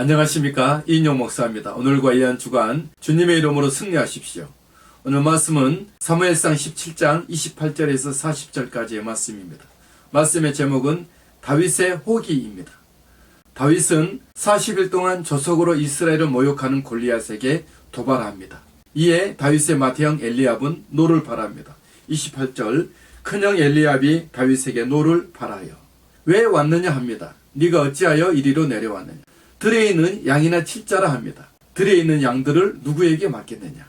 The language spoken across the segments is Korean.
안녕하십니까 이인용 목사입니다. 오늘과 이한 주간 주님의 이름으로 승리하십시오. 오늘 말씀은 사무엘상 17장 28절에서 40절까지의 말씀입니다. 말씀의 제목은 다윗의 호기입니다. 다윗은 40일 동안 조속으로 이스라엘을 모욕하는 골리앗에게 도발합니다. 이에 다윗의 맏형 엘리압은 노를 바랍니다. 28절 큰형 엘리압이 다윗에게 노를 바라요. 왜 왔느냐 합니다. 네가 어찌하여 이리로 내려왔느냐. 들에 있는 양이나 칠자라 합니다. 들에 있는 양들을 누구에게 맡겠느냐.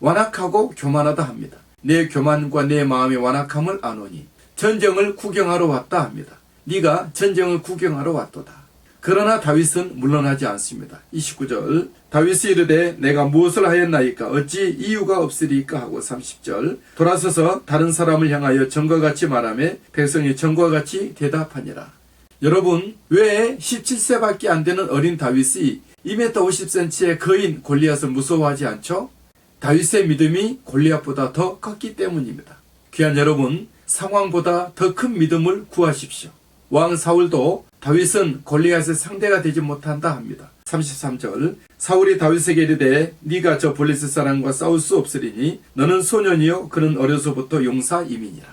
완악하고 교만하다 합니다. 내 교만과 내 마음의 완악함을 아노니 전쟁을 구경하러 왔다 합니다. 네가 전쟁을 구경하러 왔도다. 그러나 다윗은 물러나지 않습니다. 29절 다윗이 이르되 내가 무엇을 하였나이까 어찌 이유가 없으리까 하고 30절 돌아서서 다른 사람을 향하여 전과 같이 말하며 백성이 전과 같이 대답하니라. 여러분 왜 17세밖에 안 되는 어린 다윗이 2m 50cm의 거인 골리앗을 무서워하지 않죠? 다윗의 믿음이 골리앗보다 더 컸기 때문입니다. 귀한 여러분 상황보다 더 큰 믿음을 구하십시오. 왕 사울도 다윗은 골리앗의 상대가 되지 못한다 합니다. 33절 사울이 다윗에게 이르되 네가 저 블레셋 사람과 싸울 수 없으리니 너는 소년이요 그는 어려서부터 용사임이니라.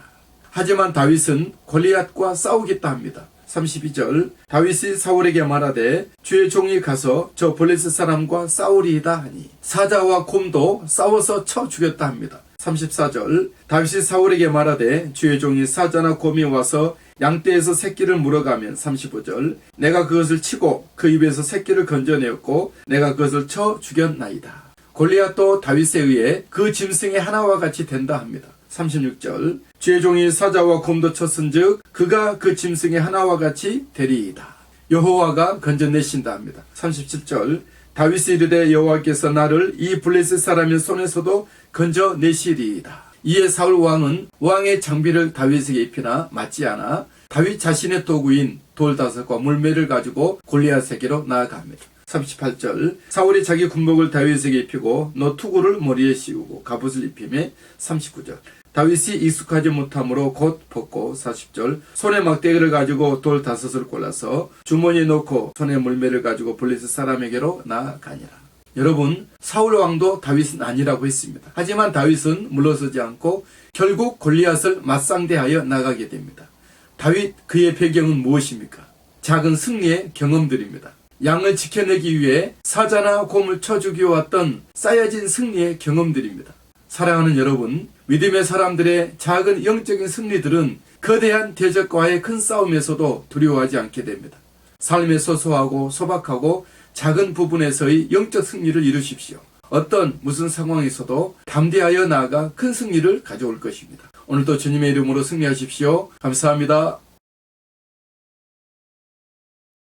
하지만 다윗은 골리앗과 싸우겠다 합니다. 32절 다윗이 사울에게 말하되 주의 종이 가서 저 블레셋 사람과 싸우리이다 하니 사자와 곰도 싸워서 쳐 죽였다 합니다. 34절 다윗이 사울에게 말하되 주의 종이 사자나 곰이 와서 양떼에서 새끼를 물어가면 35절 내가 그것을 치고 그 입에서 새끼를 건져내었고 내가 그것을 쳐 죽였나이다. 골리앗도 다윗에 의해 그 짐승의 하나와 같이 된다 합니다. 36절 주의 종이 사자와 곰도 쳤은즉 그가 그 짐승의 하나와 같이 되리이다. 여호와가 건져내신다 합니다. 37절 다윗이 이르되 여호와께서 나를 이 블레셋 사람의 손에서도 건져내시리이다. 이에 사울 왕은 왕의 장비를 다윗에게 입히나 맞지 않아 다윗 자신의 도구인 돌 다섯과 물매를 가지고 골리앗에게로 나아갑니다. 38절 사울이 자기 군복을 다윗에게 입히고 너 투구를 머리에 씌우고 갑옷을 입히매 39절 다윗이 익숙하지 못하므로 곧 벗고 40절 손에 막대기를 가지고 돌 다섯을 골라서 주머니에 넣고 손에 물매를 가지고 블레셋 사람에게로 나아가니라. 여러분 사울 왕도 다윗은 아니라고 했습니다. 하지만 다윗은 물러서지 않고 결국 골리앗을 맞상대하여 나가게 됩니다. 다윗 그의 배경은 무엇입니까? 작은 승리의 경험들입니다. 양을 지켜내기 위해 사자나 곰을 쳐 죽여 왔던 쌓여진 승리의 경험들입니다. 사랑하는 여러분, 믿음의 사람들의 작은 영적인 승리들은 거대한 대적과의 큰 싸움에서도 두려워하지 않게 됩니다. 삶의 소소하고 소박하고 작은 부분에서의 영적 승리를 이루십시오. 어떤 무슨 상황에서도 담대하여 나아가 큰 승리를 가져올 것입니다. 오늘도 주님의 이름으로 승리하십시오. 감사합니다.